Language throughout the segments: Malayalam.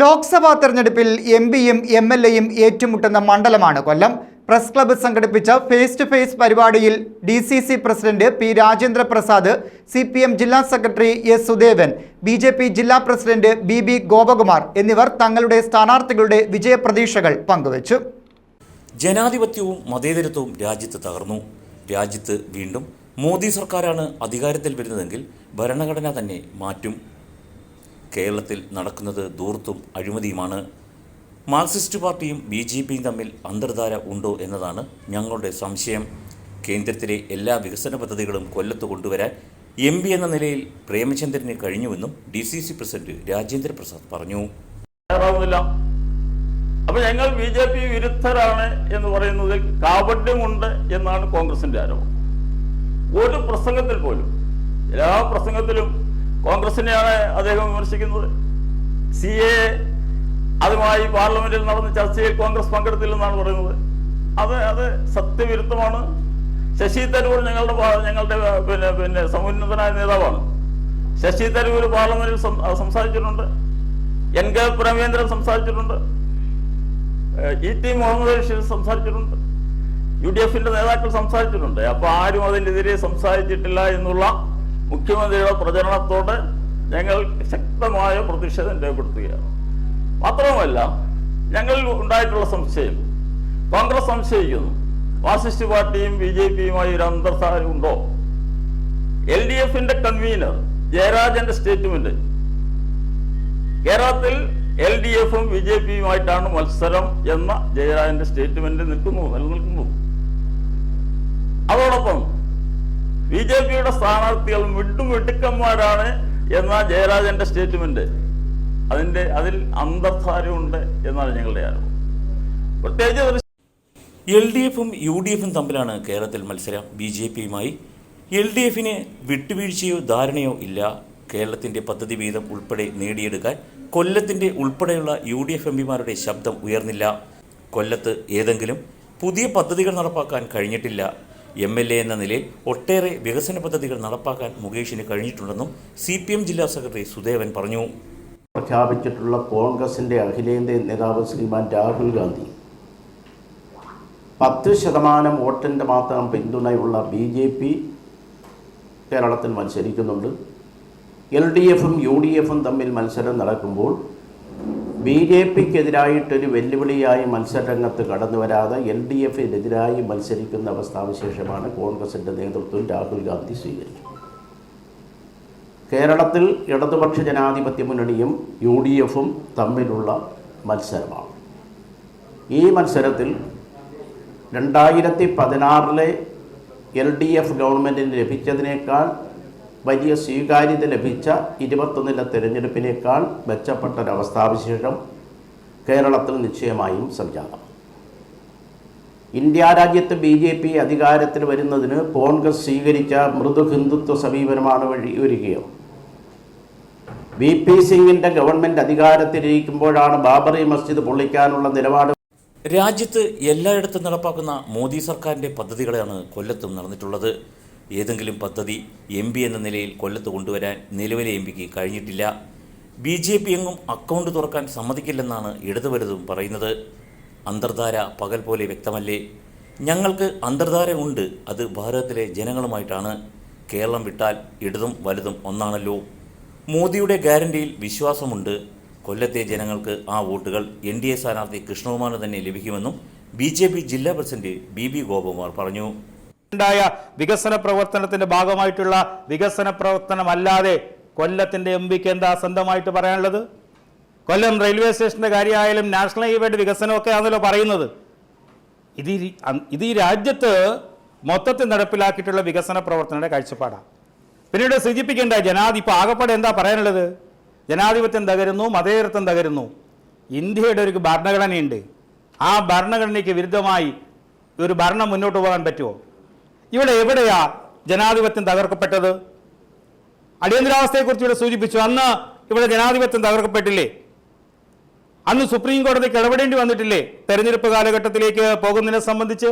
ലോക്സഭാ തെരഞ്ഞെടുപ്പിൽ എം പിയും എം എൽ എയും ഏറ്റുമുട്ടുന്ന മണ്ഡലമാണ് കൊല്ലം. പ്രസ് ക്ലബ്ബ് സംഘടിപ്പിച്ച ഫേസ് ടു ഫേസ് പരിപാടിയിൽ D C C president P Rajendra Prasad C P M ജില്ലാ secretary S Sudevan B J P ജില്ലാ പ്രസിഡന്റ് ബി ബി ഗോപകുമാർ എന്നിവർ തങ്ങളുടെ സ്ഥാനാർത്ഥികളുടെ വിജയപ്രതീക്ഷകൾ പങ്കുവച്ചു. ജനാധിപത്യവും മതേതരത്വവും രാജ്യത്ത് തകർന്നു. രാജ്യത്ത് വീണ്ടും മോദി സർക്കാരാണ് അധികാരത്തിൽ വരുന്നതെങ്കിൽ ഭരണഘടന തന്നെ മാറ്റും. കേരളത്തിൽ നടക്കുന്നത് ദൂർത്തും അഴിമതിയുമാണ്. മാർക്സിസ്റ്റ് പാർട്ടിയും ബി ജെ പിയും തമ്മിൽ അന്തർധാര ഉണ്ടോ എന്നതാണ് ഞങ്ങളുടെ സംശയം. കേന്ദ്രത്തിലെ എല്ലാ വികസന പദ്ധതികളും കൊല്ലത്ത് കൊണ്ടുവരാൻ എം പി എന്ന നിലയിൽ പ്രേമചന്ദ്രന് കഴിഞ്ഞുവെന്നും D C C president Rajendra Prasad പറഞ്ഞു. അപ്പൊ ഞങ്ങൾ ബി ജെ പി വിരുദ്ധരാണ് എന്ന് പറയുന്നതിൽ കാപട്യമുണ്ട് എന്നാണ് കോൺഗ്രസിന്റെ ആരോപണം. ഒരു പ്രസംഗത്തിൽ പോലും എല്ലാ പ്രസംഗത്തിലും കോൺഗ്രസിനെയാണ് അദ്ദേഹം വിമർശിക്കുന്നത്. സി എ അതുമായി പാർലമെന്റിൽ നടന്ന ചർച്ചയിൽ കോൺഗ്രസ് പങ്കെടുത്തില്ലെന്നാണ് പറയുന്നത്. അത് അത് സത്യവിരുദ്ധമാണ്. ശശി തരൂർ ഞങ്ങളുടെ ഞങ്ങളുടെ പിന്നെ പിന്നെ സമുന്നതനായ നേതാവാണ്. ശശി തരൂർ പാർലമെന്റിൽ സംസാരിച്ചിട്ടുണ്ട്. എൻ കെ പ്രമേന്ദ്രൻ സംസാരിച്ചിട്ടുണ്ട്. ഇ ടി മുഹമ്മദ് ബഷീർ സംസാരിച്ചിട്ടുണ്ട്. യു ഡി എഫിന്റെ നേതാക്കൾ സംസാരിച്ചിട്ടുണ്ട്. അപ്പൊ ആരും അതിനെതിരെ സംസാരിച്ചിട്ടില്ല എന്നുള്ള മുഖ്യമന്ത്രിയുടെ പ്രചരണത്തോട് ഞങ്ങൾ ശക്തമായ പ്രതിഷേധം രേഖപ്പെടുത്തുകയാണ്. മാത്രവുമല്ല ഞങ്ങൾ ഉണ്ടായിട്ടുള്ള സംശയം കോൺഗ്രസ് സംശയിക്കുന്നു. ഫാസിസ്റ്റ് പാർട്ടിയും ബി ജെ പിയുമായി ഒരു അന്തർസാരം ഉണ്ടോ? എൽ ഡി എഫിന്റെ കൺവീനർ ജയരാജന്റെ സ്റ്റേറ്റ്മെന്റ്. കേരളത്തിൽ എൽ ഡി എഫും ബി ജെ പിയുമായിട്ടാണ് മത്സരം എന്ന ജയരാജന്റെ സ്റ്റേറ്റ്മെന്റ് നിൽക്കുന്നു നിലനിൽക്കുന്നു. അതോടൊപ്പം ബി ജെ പിയുടെ സ്ഥാനാർത്ഥികൾ മിട്ടുമിടുക്കന്മാരാണ് എന്ന ജയരാജന്റെ സ്റ്റേറ്റ്മെന്റ്. അതിന്റെ അതിൽ അന്തർധാരമുണ്ട് എന്നാണ് ഞങ്ങളുടെ ആരോപണം. പ്രത്യേകിച്ച് എൽ ഡി എഫും യു ഡി എഫും തമ്മിലാണ് കേരളത്തിൽ മത്സരം. ബി ജെ പിയുമായി എൽ ഡി എഫിന് വിട്ടുവീഴ്ചയോ ധാരണയോ ഇല്ല. കേരളത്തിന്റെ പദ്ധതി വീതം ഉൾപ്പെടെ നേടിയെടുക്കാൻ കൊല്ലത്തിന്റെ ഉൾപ്പെടെയുള്ള യു ഡി എഫ് എം പിമാരുടെ ശബ്ദം ഉയർന്നില്ല. കൊല്ലത്ത് ഏതെങ്കിലും പുതിയ പദ്ധതികൾ നടപ്പാക്കാൻ കഴിഞ്ഞിട്ടില്ല. എം എൽ എ എന്ന നിലയിൽ ഒട്ടേറെ വികസന പദ്ധതികൾ നടപ്പാക്കാൻ മുകേഷിന് കഴിഞ്ഞിട്ടുണ്ടെന്നും സി പി എം ജില്ലാ സെക്രട്ടറി സുദേവൻ പറഞ്ഞു. പ്രഖ്യാപിച്ചിട്ടുള്ള കോൺഗ്രസിന്റെ അഖിലേന്ത്യാ നേതാവ് ശ്രീമാൻ രാഹുൽ ഗാന്ധി. പത്ത് ശതമാനം വോട്ടിന്റെ മാത്രം പിന്തുണയുള്ള ബി ജെ പി കേരളത്തിൽ മത്സരിക്കുന്നുണ്ട്. എൽ ഡി എഫും യു ഡി എഫും തമ്മിൽ മത്സരം നടക്കുമ്പോൾ ബി ജെ പിക്കെതിരായിട്ടൊരു വെല്ലുവിളിയായി മത്സരരംഗത്ത് കടന്നു വരാതെ എൽ ഡി എഫിനെതിരായി മത്സരിക്കുന്ന അവസ്ഥാവിശേഷമാണ് കോൺഗ്രസിന്റെ നേതൃത്വം രാഹുൽ ഗാന്ധി സ്വീകരിച്ചത്. കേരളത്തിൽ ഇടതുപക്ഷ ജനാധിപത്യ മുന്നണിയും യു ഡി എഫും തമ്മിലുള്ള മത്സരമാണ്. ഈ മത്സരത്തിൽ രണ്ടായിരത്തി പതിനാറിലെ എൽ ഡി എഫ് ഗവൺമെന്റിന് ലഭിച്ചതിനേക്കാൾ വലിയ സ്വീകാര്യത ലഭിച്ച ഇരുപത്തൊന്നിലെ തിരഞ്ഞെടുപ്പിനേക്കാൾ മെച്ചപ്പെട്ടൊരവസ്ഥാവിശേഷം കേരളത്തിൽ നിശ്ചയമായും സംജാതം. ഇന്ത്യ രാജ്യത്ത് ബി ജെ പി അധികാരത്തിൽ വരുന്നതിന് കോൺഗ്രസ് സ്വീകരിച്ച മൃദു ഹിന്ദുത്വ സമീപനമാണ് വഴി വരികയോ വി പി സിംഗിന്റെ ഗവൺമെന്റ് അധികാരത്തിലിരിക്കുമ്പോഴാണ് ബാബറി മസ്ജിദ് പൊളിക്കാനുള്ള നിലപാട്. രാജ്യത്ത് എല്ലായിടത്തും നടപ്പാക്കുന്ന മോദി സർക്കാരിന്റെ പദ്ധതികളാണ് കൊല്ലത്തും നടന്നിട്ടുള്ളത്. ഏതെങ്കിലും പദ്ധതി എം പി എന്ന നിലയിൽ കൊല്ലത്ത് കൊണ്ടുവരാൻ നിലവിലെ എം പിക്ക് കഴിഞ്ഞിട്ടില്ല. ബി ജെ പി എങ്ങും അക്കൗണ്ട് തുറക്കാൻ സമ്മതിക്കില്ലെന്നാണ് ഇടതുവലുതും പറയുന്നത്. അന്തർധാര പകൽ പോലെ വ്യക്തമല്ലേ? ഞങ്ങൾക്ക് അന്തർധാര ഉണ്ട്. അത് ഭാരതത്തിലെ ജനങ്ങളുമായിട്ടാണ്. കേരളം വിട്ടാൽ ഇടതും വലുതും ഒന്നാണല്ലോ. മോദിയുടെ ഗ്യാരണ്ടിയിൽ വിശ്വാസമുണ്ട്. കൊല്ലത്തെ ജനങ്ങൾക്ക് ആ വോട്ടുകൾ എൻ ഡി എ സ്ഥാനാർത്ഥി കൃഷ്ണകുമാറിന് തന്നെ ലഭിക്കുമെന്നും ബി ജെ പി ജില്ലാ പ്രസിഡന്റ് ബി ബി ഗോപകുമാർ പറഞ്ഞു. ഉണ്ടായ വികസന പ്രവർത്തനത്തിന്റെ ഭാഗമായിട്ടുള്ള വികസന പ്രവർത്തനമല്ലാതെ കൊല്ലത്തിന്റെ എം പിക്ക് എന്താ സ്വന്തമായിട്ട് പറയാനുള്ളത്? കൊല്ലം റെയിൽവേ സ്റ്റേഷന്റെ കാര്യമായാലും നാഷണൽ ഹൈവേയുടെ വികസനമൊക്കെ ആണല്ലോ പറയുന്നത്. ഇത് ഇത് ഈ രാജ്യത്ത് മൊത്തത്തിൽ നടപ്പിലാക്കിയിട്ടുള്ള വികസന പ്രവർത്തനങ്ങളുടെ കാഴ്ചപ്പാടാണ് പിന്നീട് സൂചിപ്പിക്കേണ്ട ജനാധി ഇപ്പോൾ ആകപ്പാടെ എന്താ പറയാനുള്ളത്? ജനാധിപത്യം തകരുന്നു മതേതരത്വം തകരുന്നു. ഇന്ത്യയുടെ ഒരു ഭരണഘടനയുണ്ട്. ആ ഭരണഘടനയ്ക്ക് വിരുദ്ധമായി ഒരു ഭരണം മുന്നോട്ട് പോകാൻ പറ്റുമോ? ഇവിടെ എവിടെയാ ജനാധിപത്യം തകർക്കപ്പെട്ടത്? അടിയന്തരാവസ്ഥയെക്കുറിച്ച് ഇവിടെ സൂചിപ്പിച്ചു. അന്ന് ഇവിടെ ജനാധിപത്യം തകർക്കപ്പെട്ടില്ലേ? അന്ന് സുപ്രീം കോടതിക്ക് ഇടപെടേണ്ടി വന്നിട്ടില്ലേ? തെരഞ്ഞെടുപ്പ് കാലഘട്ടത്തിലേക്ക് പോകുന്നതിനെ സംബന്ധിച്ച്?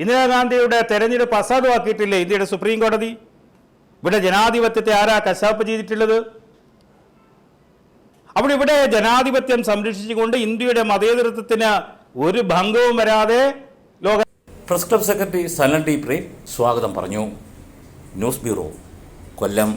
ഇന്ദിരാഗാന്ധിയുടെ തെരഞ്ഞെടുപ്പ് അസാധുവാക്കിയിട്ടില്ലേ ഇന്ത്യയുടെ സുപ്രീം കോടതി? ഇവിടെ ജനാധിപത്യത്തെ ആരാ കശാപ്പ് ചെയ്തിട്ടുള്ളത്? അവിടെ ഇവിടെ ജനാധിപത്യം സംരക്ഷിച്ചുകൊണ്ട് ഇന്ത്യയുടെ മതേതൃത്വത്തിന് ഒരു ഭംഗവും വരാതെ press club secretary Salan D Prem സ്വാഗതം പറഞ്ഞു. News bureau Kollam.